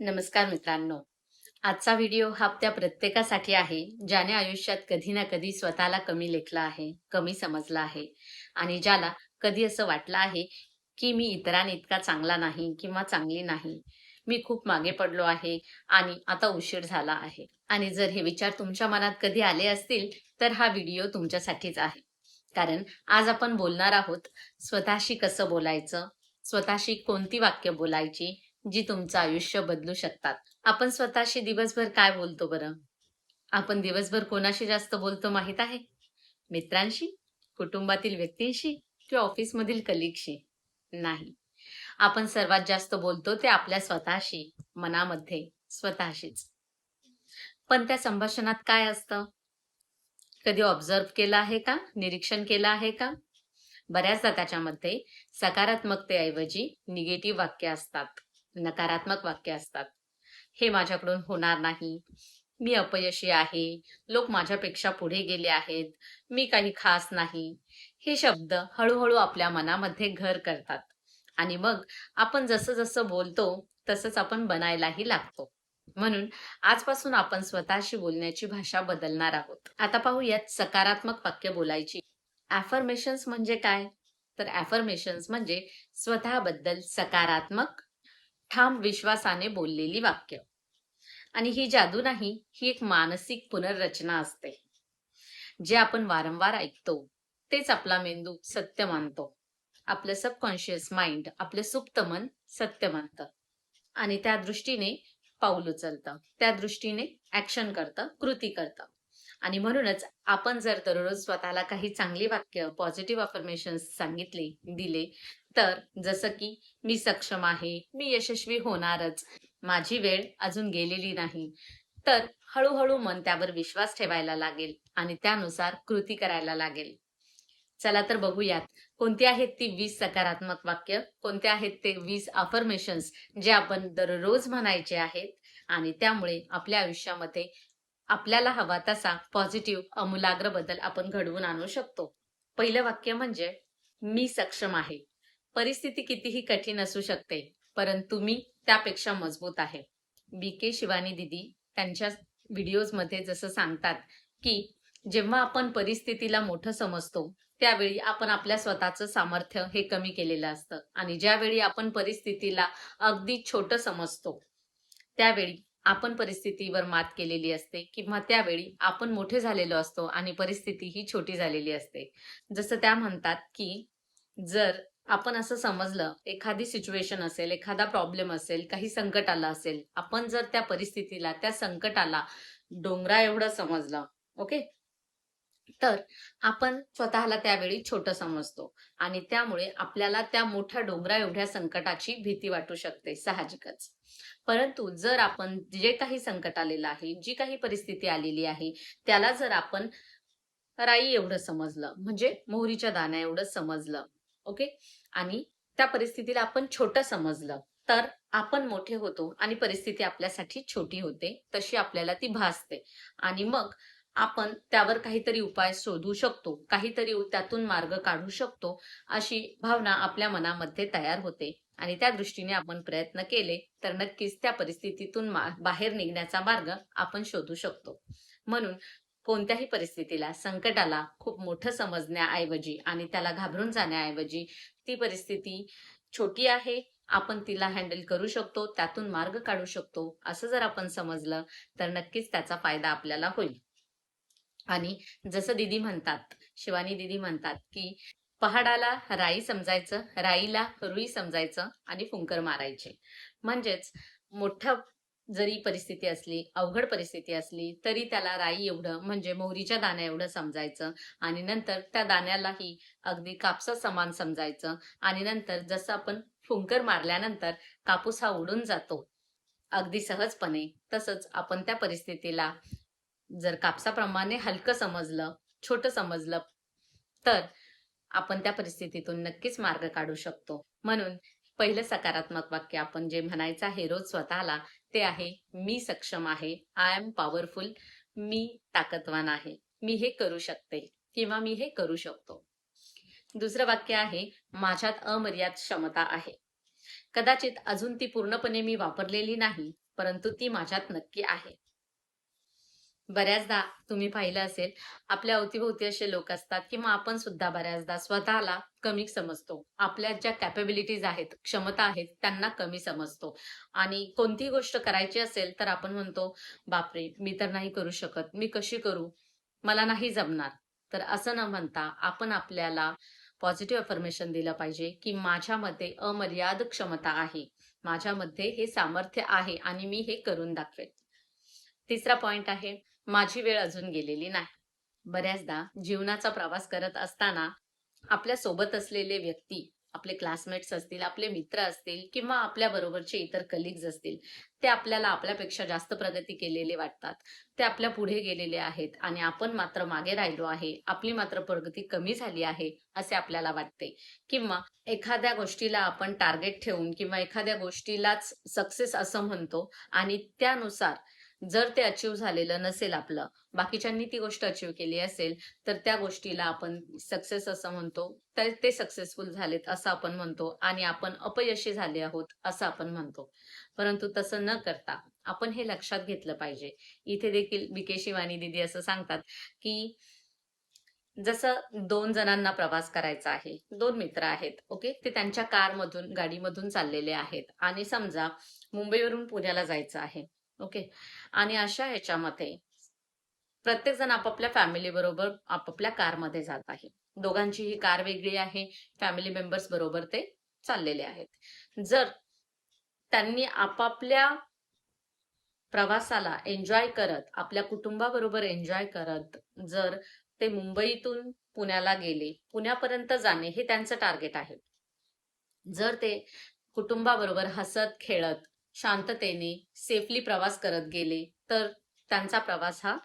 नमस्कार मित्रांनो. आजचा व्हिडिओ हा त्या प्रत्येकासाठी आहे ज्याने आयुष्यात कधी ना कधी स्वतःला कमी लेखला आहे कमी समजला आहे आणि ज्याला कधी असं वाटलं आहे की मी इतरांइतका चांगला नाही किंवा चांगली नाही. मी खूप मागे पडलो आहे आणि आता उशीर झाला आहे. आणि जर हे विचार तुमच्या मनात कधी आले असतील तर हा व्हिडिओ तुमच्यासाठीच आहे. कारण आज आपण बोलणार आहोत स्वतःशी कसं बोलायचं स्वतःशी कोणती वाक्य बोलायची जी तुमचं आयुष्य बदलू शकतात. आपण स्वतःशी दिवसभर काय बोलतो बरं? आपण दिवसभर कोणाशी जास्त बोलतो माहीत आहे? मित्रांशी कुटुंबातील व्यक्तींशी किंवा ऑफिसमधील कलिगशी? नाही. आपण सर्वात जास्त बोलतो ते आपल्या स्वतःशी मनामध्ये स्वतःशीच. पण त्या संभाषणात काय असतं? कधी ऑब्झर्व केलं आहे का? निरीक्षण केलं आहे का? बऱ्याचदा त्याच्यामध्ये सकारात्मकतेऐवजी निगेटिव्ह वाक्य असतात. नकारात्मक वाक्य असतात. हे माझ्याकडून होणार नाही. मी अपयशी आहे. लोक माझ्यापेक्षा पुढे गेले आहेत. मी काही खास नाही. हे शब्द हळूहळू आपल्या मनामध्ये घर करतात. आणि मग आपण जसं जसं बोलतो तसंच आपण बनायलाही लागतो. म्हणून आजपासून आपण स्वतःशी बोलण्याची भाषा बदलणार आहोत. आता पाहूयात सकारात्मक वाक्य बोलायची. ऍफर्मेशन्स म्हणजे काय? तर ऍफर्मेशन्स म्हणजे स्वतःबद्दल सकारात्मक ठाम विश्वासाने बोललेली वाक्य. आणि ही जादू नाही ही एक मानसिक पुनर्रचना असते. जे आपण वारंवार ऐकतो तेच आपला मेंदू सत्य मानतो. आपलं सबकॉन्शियस माइंड आपलं सुप्त मन सत्य मानतं. आणि त्या दृष्टीने पाऊल उचलतं त्या दृष्टीने ऍक्शन करतं कृती करतं. आणि म्हणूनच आपण जर दररोज स्वतःला काही चांगली वाक्य पॉझिटिव्ह अफर्मेशन सांगितले दिले तर जसं की मी सक्षम आहे मी यशस्वी होणारच. माझी वेळ अजून गेलेली नाही. तर हळूहळू मन त्यावर विश्वास ठेवायला लागेल आणि त्यानुसार कृती करायला लागेल. चला तर बघूयात कोणती आहेत ती वीस सकारात्मक वाक्य? कोणते आहेत ते वीस अफर्मेशन्स जे आपण दररोज म्हणायचे आहेत? आणि त्यामुळे आपल्या आयुष्यामध्ये आपल्याला हवा तसा पॉझिटिव्ह अमूलाग्र बदल आपण घडवून आणू शकतो. पहिलं वाक्य म्हणजे मी सक्षम आहे. परिस्थिती कितीही कठीण असू शकते परंतु मी त्यापेक्षा मजबूत आहे. बी के शिवानी दिदी त्यांच्या व्हिडिओजमध्ये जसं सांगतात की जेव्हा आपण परिस्थितीला मोठं समजतो त्यावेळी आपण आपल्या स्वतःचं सामर्थ्य हे कमी केलेलं असतं आणि ज्यावेळी आपण परिस्थितीला अगदी छोटं समजतो त्यावेळी आपण परिस्थितीवर मात केलेली असते किंवा त्यावेळी आपण मोठे झालेलो असतो आणि परिस्थिती ही छोटी झालेली असते. जसं त्या म्हणतात की जर आपण असं समजलं एखादी सिच्युएशन असेल एखादा प्रॉब्लेम असेल काही संकट आलं असेल आपण जर त्या परिस्थितीला त्या संकटाला डोंगरा एवढं समजलं ओके तर आपण स्वतःला त्यावेळी छोटं समजतो आणि त्यामुळे आपल्याला त्या मोठ्या डोंगरा एवढ्या संकटाची भीती वाटू शकते साहजिकच. परंतु जर आपण जे काही संकट आलेलं आहे जी काही परिस्थिती आलेली आहे त्याला जर आपण राई एवढं समजलं म्हणजे मोहरीच्या दाण्या एवढं समजलं ओके? आणि त्या परिस्थितीला आपण छोटं समजलं तर आपण मोठे होतो आणि परिस्थिती आपल्यासाठी छोटी होते तशी आपल्याला ती भासते. आणि मग आपण त्यावर काहीतरी उपाय शोधू शकतो काहीतरी त्यातून मार्ग काढू शकतो अशी भावना आपल्या मनामध्ये तयार होते. आणि त्या दृष्टीने आपण प्रयत्न केले तर नक्कीच त्या परिस्थितीतून बाहेर निघण्याचा मार्ग आपण शोधू शकतो. म्हणून कोणत्याही परिस्थितीला संकटाला खूप मोठं समजण्याऐवजी आणि त्याला घाबरून जाण्याऐवजी ती परिस्थिती छोटी आहे आपण तिला हँडल करू शकतो त्यातून मार्ग काढू शकतो असं जर आपण समजलं तर नक्कीच त्याचा फायदा आपल्याला होईल. आणि जसं दिदी म्हणतात शिवानी दिदी म्हणतात की पहाडाला राई समजायचं राईला रुई समजायचं आणि फुंकर मारायचे. म्हणजेच मोठं जरी परिस्थिती असली अवघड परिस्थिती असली तरी त्याला राई एवढं म्हणजे मोहरीच्या दाण्या एवढं समजायचं. आणि नंतर त्या दाण्यालाही अगदी कापसा समान समजायचं. आणि नंतर जसं आपण फुंकर मारल्यानंतर कापूस हा उडून जातो अगदी सहजपणे तसंच आपण त्या परिस्थितीला जर कापसाप्रमाणे हलकं समजलं छोटं समजलं तर आपण त्या परिस्थितीतून नक्कीच मार्ग काढू शकतो. म्हणून पहिलं सकारात्मक वाक्य आपण जे म्हणायचं आहे रोज स्वतःला ते आहे मी सक्षम आहे आय एम पॉवरफुल मी ताकदवान आहे मी हे करू शकते किंवा मी हे करू शकतो. दुसरं वाक्य आहे माझ्यात अमर्याद क्षमता आहे. कदाचित अजून ती पूर्णपणे मी वापरलेली नाही परंतु ती माझ्यात नक्की आहे. बऱ्याचदा तुम्ही पाहिलं असेल आपल्या अवतीभोवती असे लोक असतात किंवा आपण सुद्धा बऱ्याचदा स्वतःला कमी समजतो. आपल्या ज्या कॅपेबिलिटीज आहेत क्षमता आहेत त्यांना कमी समजतो. आणि कोणतीही गोष्ट करायची असेल तर आपण म्हणतो बापरे मी तर नाही करू शकत. मी कशी करू? मला नाही जमणार. तर असं न म्हणता आपण आपल्याला पॉझिटिव्ह अफर्मेशन दिलं पाहिजे की माझ्यामध्ये अमर्याद क्षमता आहे. माझ्यामध्ये हे सामर्थ्य आहे आणि मी हे करून दाखवेन. तिसरा पॉइंट आहे माझी वेळ अजून गेलेली नाही. बऱ्याचदा जीवनाचा प्रवास करत असताना आपल्यासोबत असलेले व्यक्ती आपले क्लासमेट्स असतील आपले मित्र असतील किंवा आपल्या बरोबरचे इतर कलिग्ज असतील ते आपल्याला आपल्यापेक्षा जास्त प्रगती केलेले वाटतात. ते आपल्या पुढे गेलेले आहेत आणि आपण मात्र मागे राहिलो आहे. आपली मात्र प्रगती कमी झाली आहे असे आपल्याला वाटते. किंवा एखाद्या गोष्टीला आपण टार्गेट ठेवून किंवा एखाद्या गोष्टीलाच सक्सेस असं म्हणतो आणि त्यानुसार जर ते अचीव झालेलं नसेल आपलं बाकीच्यांनी ती गोष्ट अचीव केली असेल तर त्या गोष्टीला आपण सक्सेस असं म्हणतो तर ते सक्सेसफुल झालेत असं आपण म्हणतो आणि आपण अपयशी झाले आहोत असं आपण म्हणतो. परंतु तसं न करता आपण हे लक्षात घेतलं पाहिजे. इथे देखील बिके शिवानी दिदी असं सांगतात की जसं दोन जणांना प्रवास करायचा आहे दोन मित्र आहेत ओके? ते त्यांच्या कारमधून गाडीमधून चाललेले आहेत. आणि समजा मुंबईवरून पुण्याला जायचं आहे. ओके. आणि अशा ह्याच्यामध्ये प्रत्येक जण आपापल्या फॅमिली बरोबर आपापल्या कारमध्ये जात आहे. दोघांची ही कार वेगळी आहे. फॅमिली मेंबर्स बरोबर ते चाललेले आहेत. जर त्यांनी आपापल्या प्रवासाला एन्जॉय करत आपल्या कुटुंबाबरोबर एन्जॉय करत जर ते मुंबईतून पुण्याला गेले पुण्यापर्यंत जाणे हे त्यांचं टार्गेट आहे. जर ते कुटुंबाबरोबर हसत खेळत शांततेने सेफली प्रवास करत गेले तर त्यांचा प्रवास हा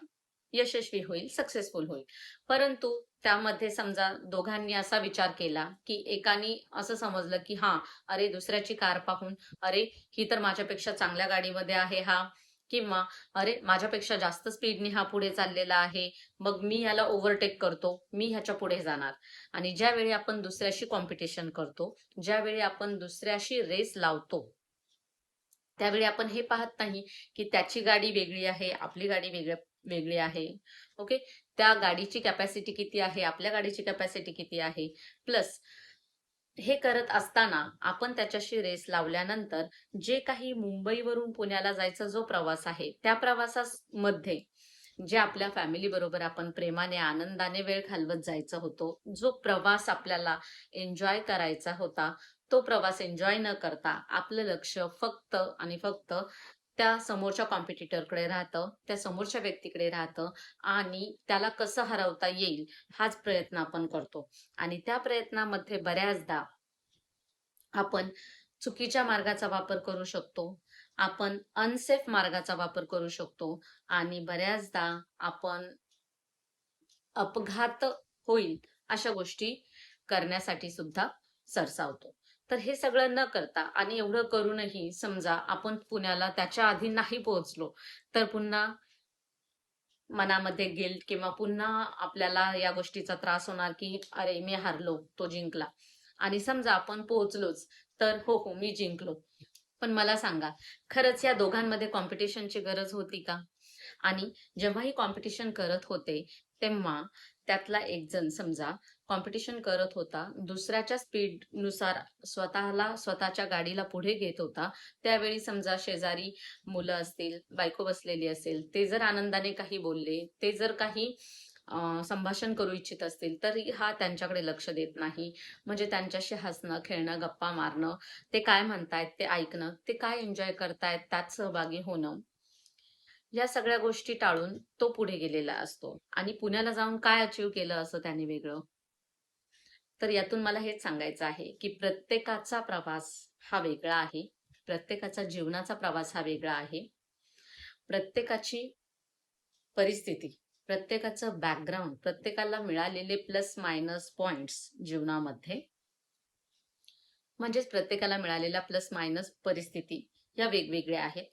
यशस्वी होईल सक्सेसफुल होईल. परंतु त्यामध्ये समजा दोघांनी असा विचार केला की एकानी असं समजलं की हा अरे दुसऱ्याची कार पाहून अरे ही तर माझ्यापेक्षा चांगल्या गाडीमध्ये आहे हा किंवा अरे माझ्यापेक्षा जास्त स्पीडने हा पुढे चाललेला आहे मग मी ह्याला ओव्हरटेक करतो मी ह्याच्या पुढे जाणार. आणि ज्यावेळी आपण दुसऱ्याशी कॉम्पिटिशन करतो ज्यावेळी आपण दुसऱ्याशी रेस लावतो त्यावेळी आपण हे पाहत नाही की त्याची गाडी वेगळी आहे आपली गाडी वेगळ्या वेगळी आहे. ओके त्या गाडीची कॅपॅसिटी किती आहे आपल्या गाडीची कॅपॅसिटी किती आहे? प्लस हे करत असताना आपण त्याच्याशी रेस लावल्यानंतर जे काही मुंबईवरून पुण्याला जायचा जो प्रवास आहे त्या प्रवासामध्ये जे आपल्या फॅमिली बरोबर आपण प्रेमाने आनंदाने वेळ घालवत जायचा होतो जो प्रवास आपल्याला एन्जॉय करायचा होता तो प्रवास एन्जॉय न करता आपलं लक्ष फक्त आणि फक्त त्या समोरच्या कॉम्पिटिटरकडे राहतं त्या समोरच्या व्यक्तीकडे राहतं आणि त्याला कसं हरवता येईल हाच प्रयत्न आपण करतो. आणि त्या प्रयत्नामध्ये बऱ्याचदा आपण चुकीच्या मार्गाचा वापर करू शकतो आपण अनसेफ मार्गाचा वापर करू शकतो आणि बऱ्याचदा आपण अपघात होईल अशा गोष्टी करण्यासाठी सुद्धा सरसावतो. तर हे सगळं न करता आणि एवढं करूनही समजा आपण पुण्याला त्याच्या आधी नाही पोहोचलो तर पुन्हा मनामध्ये गिल्ट किंवा पुन्हा आपल्याला या गोष्टीचा त्रास होणार की अरे मी हारलो तो जिंकला. आणि समजा आपण पोहोचलोच तर हो हो मी जिंकलो. पण मला सांगा खरंच या दोघांमध्ये कॉम्पिटिशनची गरज होती का? आणि जेव्हा ही कॉम्पिटिशन करत होते तेव्हा त्यातला एक जण समजा कॉम्पिटिशन करत होता. दुसऱ्याच्या स्पीडनुसार स्वतःला स्वतःच्या गाडीला पुढे घेत होता. त्यावेळी समजा शेजारी मुलं असतील बायको बसलेली असेल ते जर आनंदाने काही बोलले ते जर काही संभाषण करू इच्छित असतील तर हा त्यांच्याकडे लक्ष देत नाही. म्हणजे त्यांच्याशी हसणं खेळणं गप्पा मारणं ते काय म्हणतायत ते ऐकणं ते काय एन्जॉय करतायत त्यात सहभागी होणं. या सगळ्या गोष्टी टाळून तो पुढे गेलेला असतो. आणि पुण्याला जाऊन काय अचीव केलं असं त्याने वेगळं? तर यातून मला हेच सांगायचं आहे की प्रत्येकाचा प्रवास हा वेगळा आहे. प्रत्येकाचा जीवनाचा प्रवास हा वेगळा आहे. प्रत्येकाची परिस्थिती प्रत्येकाचं बॅकग्राऊंड प्रत्येकाला मिळालेले प्लस मायनस पॉइंट्स जीवनामध्ये म्हणजेच प्रत्येकाला मिळालेला प्लस मायनस परिस्थिती या वेगवेगळ्या आहेत.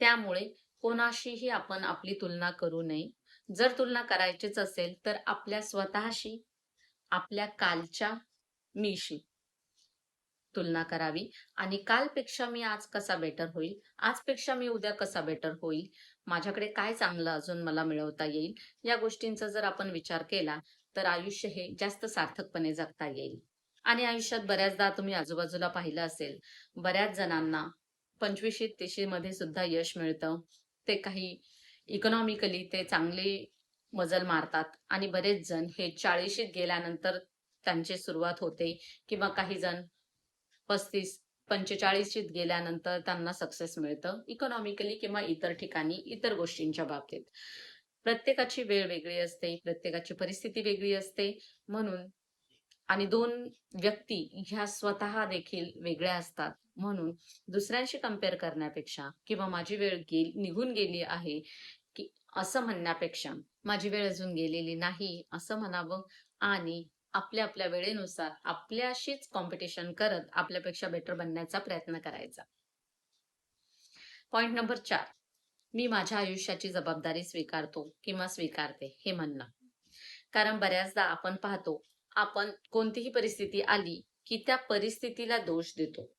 त्यामुळे कोणाशीही आपण आपली तुलना करू नये. जर तुलना करायचीच असेल तर आपल्या स्वतःशी आपल्या कालच्या मीशी तुलना करावी. आणि कालपेक्षा मी आज कसा बेटर होईल? आजपेक्षा मी उद्या कसा बेटर होईल? माझ्याकडे काय चांगलं अजून मला मिळवता येईल? या गोष्टींचा जर आपण विचार केला तर आयुष्य हे जास्त सार्थकपणे जगता येईल. आणि आयुष्यात बऱ्याचदा तुम्ही आजूबाजूला पाहिलं असेल बऱ्याच जणांना पंचवीशी तीशी मध्ये सुद्धा यश मिळतं. ते काही इकॉनॉमिकली ते चांगले मजल मारतात. आणि बरेच जण हे चाळीशीत गेल्यानंतर त्यांची सुरुवात होते किंवा काही जण पस्तीस पंचेचाळीशीत गेल्यानंतर त्यांना सक्सेस मिळतं. इकॉनॉमिकली किंवा इतर ठिकाणी इतर गोष्टींच्या बाबतीत. प्रत्येकाची वेळ वेगळी असते प्रत्येकाची परिस्थिती वेगळी असते. म्हणून आणि दोन व्यक्ती ह्या स्वतः देखील वेगळ्या असतात. म्हणून दुसऱ्यांशी कंपेअर करण्यापेक्षा किंवा माझी वेळ गेल निघून गेली आहे की असं म्हणण्यापेक्षा माझी वेळ अजून गेलेली नाही असं म्हणावं आणि आपल्या आपल्या वेळेनुसार आपल्याशीच कॉम्पिटिशन करत आपल्यापेक्षा बेटर बनण्याचा प्रयत्न करायचा. पॉइंट नंबर चार. मी माझ्या आयुष्याची जबाबदारी स्वीकारतो किंवा स्वीकारते हे म्हणणं. कारण बऱ्याचदा आपण पाहतो आपण कोणतीही परिस्थिती आली की त्या परिस्थितीला दोष देतो.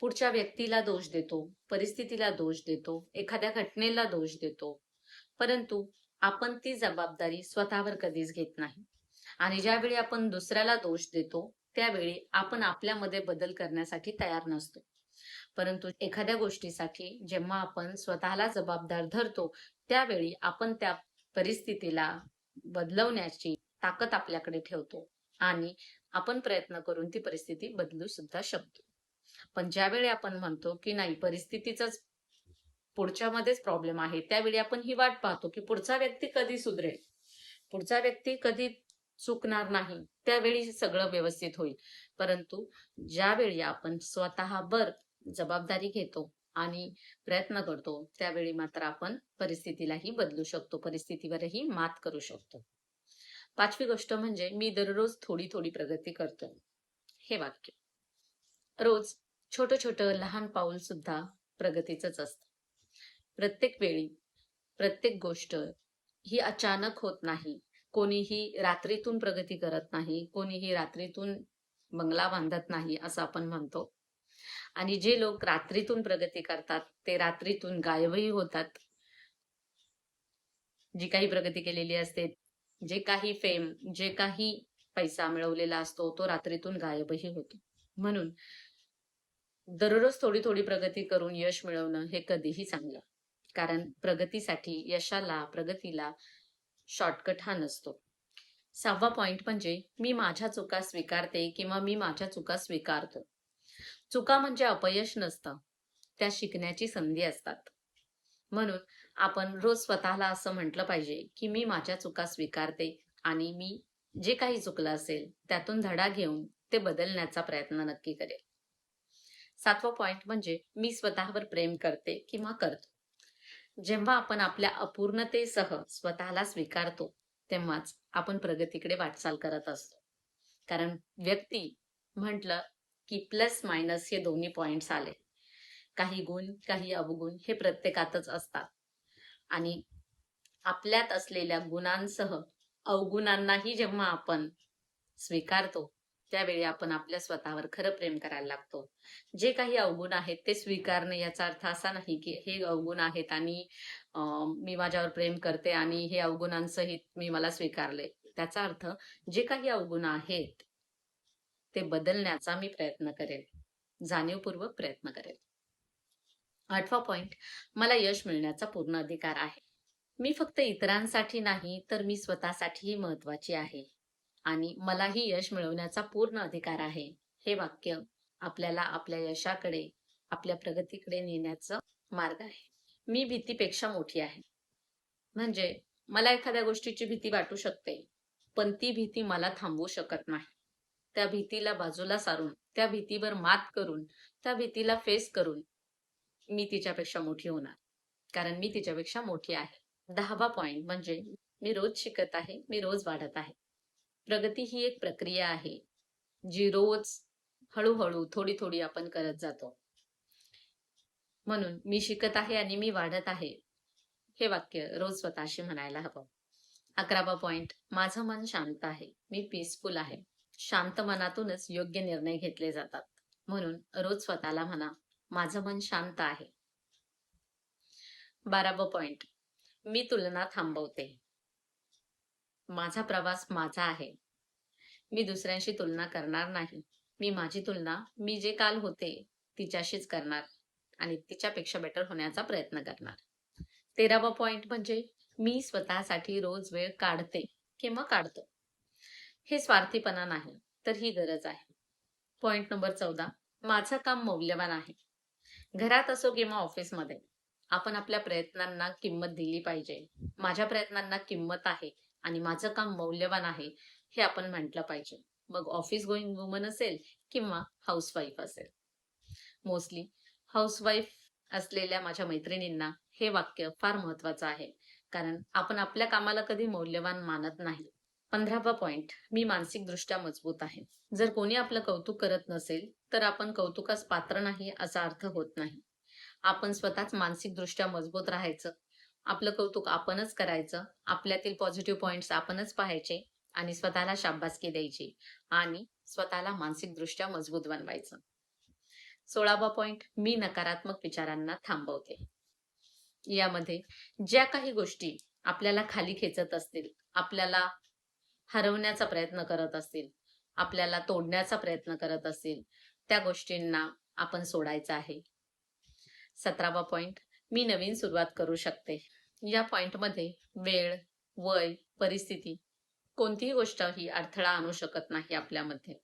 पुढच्या व्यक्तीला दोष देतो परिस्थितीला दोष देतो एखाद्या घटनेला दोष देतो. परंतु आपण ती जबाबदारी स्वतःवर कधीच घेत नाही. आणि ज्यावेळी आपण दुसऱ्याला दोष देतो त्यावेळी आपण आपल्यामध्ये बदल करण्यासाठी तयार नसतो. परंतु एखाद्या गोष्टीसाठी जेव्हा आपण स्वतःला जबाबदार धरतो त्यावेळी आपण त्या परिस्थितीला बदलवण्याची ताकद आपल्याकडे ठेवतो आणि आपण प्रयत्न करून ती परिस्थिती बदलू सुद्धा शकतो. पण ज्यावेळी आपण म्हणतो की नाही परिस्थितीचाच पुढच्यामध्येच प्रॉब्लेम आहे त्यावेळी आपण ही वाट पाहतो की पुढचा व्यक्ती कधी सुधरेल? पुढचा व्यक्ती कधी चुकणार नाही त्यावेळी सगळं व्यवस्थित होईल. परंतु ज्यावेळी आपण स्वतः बर जबाबदारी घेतो आणि प्रयत्न करतो त्यावेळी मात्र आपण परिस्थितीलाही बदलू शकतो परिस्थितीवरही मात करू शकतो. पाचवी गोष्ट म्हणजे मी दररोज थोडी थोडी प्रगती करतो हे वाक्य. रोज छोटं छोट लहान पाऊल सुद्धा प्रगतीचंच असतं. प्रत्येक वेळी प्रत्येक गोष्ट ही अचानक होत नाही. कोणीही रात्रीतून प्रगती करत नाही कोणीही रात्रीतून बंगला बांधत नाही असं आपण म्हणतो. आणि जे लोक रात्रीतून प्रगती करतात ते रात्रीतून गायबही होतात. जी काही प्रगती केलेली असते जे काही फेम जे काही पैसा मिळवलेला असतो तो रात्रीतून गायबही होतो. म्हणून दररोज थोडी थोडी प्रगती करून यश मिळवणं हे कधीही चांगलं. कारण प्रगतीसाठी यशाला प्रगतीला शॉर्टकट हा नसतो. सहावा पॉइंट म्हणजे मी माझ्या चुका स्वीकारते किंवा मी माझ्या चुका स्वीकारतो. चुका म्हणजे अपयश नसतं. त्या शिकण्याची संधी असतात. म्हणून आपण रोज स्वतःला असं म्हटलं पाहिजे की मी माझ्या चुका स्वीकारते आणि मी जे काही चुकलं असेल त्यातून धडा घेऊन ते बदलण्याचा प्रयत्न नक्की करेल सातवा पॉइंट म्हणजे मी स्वतःवर प्रेम करते किंवा करतो. जेव्हा आपण आपल्या अपूर्णतेसह स्वतःला स्वीकारतो तेव्हाच आपण प्रगतीकडे वाटचाल करत असतो. कारण व्यक्ती म्हटलं की प्लस मायनस हे दोन्ही पॉइंट्स आले. काही गुण काही अवगुण हे प्रत्येकातच असतात. आणि आपल्यात असलेल्या गुणांसह अवगुणांनाही जेव्हा आपण स्वीकारतो त्यावेळी आपण आपल्या स्वतःवर खरं प्रेम करायला लागतो. जे काही अवगुण आहेत ते स्वीकारणे याचा अर्थ असा नाही की हे अवगुण आहेत आणि मी माझ्यावर प्रेम करते आणि हे अवगुणांसहित मी मला स्वीकारले. त्याचा अर्थ जे काही अवगुण आहेत ते बदलण्याचा मी प्रयत्न करेल. जाणीवपूर्वक प्रयत्न करेल. आठवा पॉइंट मला यश मिळण्याचा पूर्ण अधिकार आहे. मी फक्त इतरांसाठी नाही तर मी स्वतःसाठीही महत्वाची आहे. आणि मलाही यश मिळवण्याचा पूर्ण अधिकार आहे. हे वाक्य आपल्याला आपल्या यशाकडे आपल्या प्रगतीकडे नेण्याचा मार्ग आहे. मी भीतीपेक्षा मोठी आहे. म्हणजे मला एखाद्या गोष्टीची भीती वाटू शकते पण ती भीती मला थांबवू शकत नाही. त्या भीतीला बाजूला सारून त्या भीतीवर मात करून त्या भीतीला फेस करून मी तिच्यापेक्षा मोठी होणार. कारण मी तिच्यापेक्षा मोठी आहे. दहावा पॉइंट म्हणजे मी रोज शिकत आहे मी रोज वाढत आहे. प्रगती ही एक प्रक्रिया आहे जी रोज हळूहळू थोडी थोडी आपण करत जातो. म्हणून मी शिकत आहे आणि मी वाढत आहे हे वाक्य रोज स्वतःशी म्हणायला हवं. अकरावा पॉइंट माझं मन शांत आहे मी पीसफुल आहे. शांत मनातूनच योग्य निर्णय घेतले जातात. म्हणून रोज स्वतःला म्हणा माझं मन शांत आहे. बारावं पॉइंट मी तुलना थांबवते. माझा प्रवास माझा आहे. मी दुसऱ्यांशी तुलना करणार नाही. मी माझी तुलना मी जे काल होते तिच्याशीच करणार आणि तिच्यापेक्षा बेटर होण्याचा प्रयत्न करणार. तेरावा पॉइंट म्हणजे मी स्वतःसाठी रोज वेळ काढते किंवा काढतो. हे स्वार्थीपणा नाही तर ही गरज आहे. पॉइंट नंबर चौदा माझं काम मौल्यवान आहे. घरात असो किंवा ऑफिसमध्ये आपण आपल्या प्रयत्नांना किंमत दिली पाहिजे. माझ्या प्रयत्नांना किंमत आहे. आणि माझं काम मौल्यवान आहे हे आपण म्हटलं पाहिजे. मग ऑफिस गोईंग वुमन असेल किंवा हाऊसवाईफ असेल. मोस्टली हाऊसवाईफ असलेल्या माझ्या मैत्रिणींना हे वाक्य फार महत्वाचं आहे. कारण आपण आपल्या कामाला कधी मौल्यवान मानत नाही. पंधरावा पॉइंट मी मानसिकदृष्ट्या मजबूत आहे. जर कोणी आपलं कौतुक करत नसेल तर आपण कौतुकास पात्र नाही असा अर्थ होत नाही. आपण स्वतःच मानसिकदृष्ट्या मजबूत राहायचं आपलं कौतुक आपणच करायचं आपल्यातील पॉझिटिव्ह पॉइंट्स आपणच पाहायचे आणि स्वतःला शाबासकी द्यायची आणि स्वतःला मानसिकदृष्ट्या मजबूत बनवायचं. सोळावा पॉइंट मी नकारात्मक विचारांना थांबवते. यामध्ये ज्या काही गोष्टी आपल्याला खाली खेचत असतील आपल्याला हरवण्याचा प्रयत्न करत असतील आपल्याला तोडण्याचा प्रयत्न करत असतील त्या गोष्टींना आपण सोडायचं आहे. सतरावा पॉइंट मी नवीन सुरुवात करू शकते. या पॉइंटमध्ये वेळ वय परिस्थिती कोणतीही गोष्ट ही अडथळा आणू शकत नाही आपल्यामध्ये.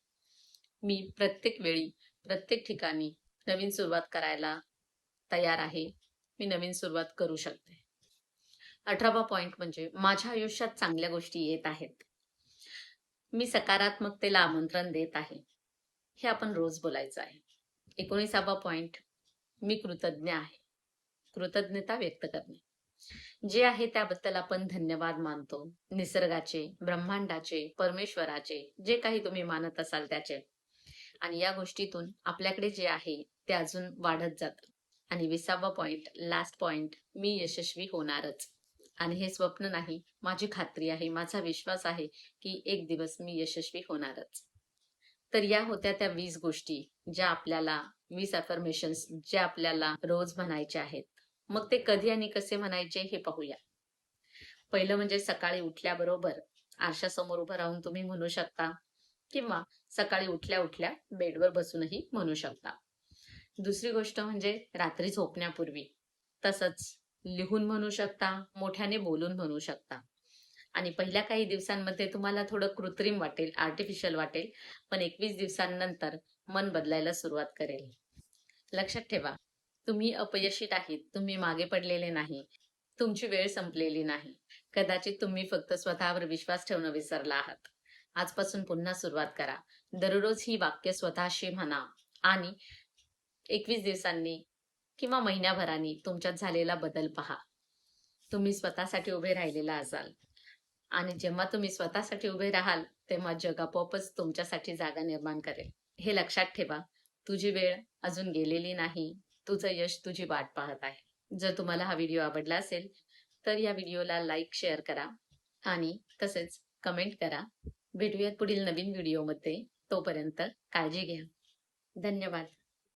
मी प्रत्येक वेळी प्रत्येक ठिकाणी नवीन सुरुवात करायला तयार आहे. मी नवीन सुरुवात करू शकते. अठरावा पॉइंट म्हणजे माझ्या आयुष्यात चांगल्या गोष्टी येत आहेत. मी सकारात्मकतेला आमंत्रण देत आहे. हे आपण रोज बोलायचं आहे. एकोणीसावा पॉइंट मी कृतज्ञ आहे. कृतज्ञता व्यक्त करणे. जे आहे त्याबद्दल आपण धन्यवाद मानतो. निसर्गाचे ब्रह्मांडाचे परमेश्वराचे जे काही तुम्ही मानत असाल त्याचे. आणि या गोष्टीतून आपल्याकडे जे आहे ते अजून वाढत जात. आणि विसावा पॉइंट लास्ट पॉइंट मी यशस्वी होणारच. आणि हे स्वप्न नाही माझी खात्री आहे माझा विश्वास आहे की एक दिवस मी यशस्वी होणारच. तर या होत्या त्या वीस गोष्टी ज्या आपल्याला वीस अफर्मेशन्स जे आपल्याला रोज म्हणायचे आहेत. मग ते कधी आणि कसे म्हणायचे हे पाहूया. पहिलं म्हणजे सकाळी उठल्याबरोबर आरशासमोर उभं राहून तुम्ही म्हणू शकता किंवा सकाळी उठल्या उठल्या बेडवर बसूनही म्हणू शकता. दुसरी गोष्ट म्हणजे रात्री झोपण्यापूर्वी तसंच लिहून म्हणू शकता मोठ्याने बोलून म्हणू शकता. आणि पहिल्या काही दिवसांमध्ये तुम्हाला थोडं कृत्रिम वाटेल आर्टिफिशियल वाटेल पण एकवीस दिवसांनंतर मन बदलायला सुरुवात करेल. लक्षात ठेवा तुम्ही अपयशी आहेत तुम्ही मागे पडलेले नाही तुमची वेळ संपलेली नाही. कदाचित तुम्ही फक्त स्वतःवर विश्वास ठेवणं विसरला आहात. आजपासून पुन्हा सुरुवात करा. दररोज ही वाक्य स्वतःशी म्हणा आणि एकवीस दिवसांनी किंवा महिन्याभराने तुमच्यात झालेला बदल पहा. तुम्ही स्वतःसाठी उभे राहिलेला असाल आणि जेव्हा तुम्ही स्वतःसाठी उभे राहाल तेव्हा जग आपोआपच तुमच्यासाठी जागा निर्माण करेल. हे लक्षात ठेवा. तुझी वेळ अजून गेलेली नाही. तुझं यश तुझी वाट पाहत आहे. जर तुम्हाला हा व्हिडिओ आवडला असेल तर या व्हिडिओला लाईक शेअर करा आणि तसेच कमेंट करा. भेटूयात पुढील नवीन व्हिडिओमध्ये तोपर्यंत काळजी घ्या. धन्यवाद.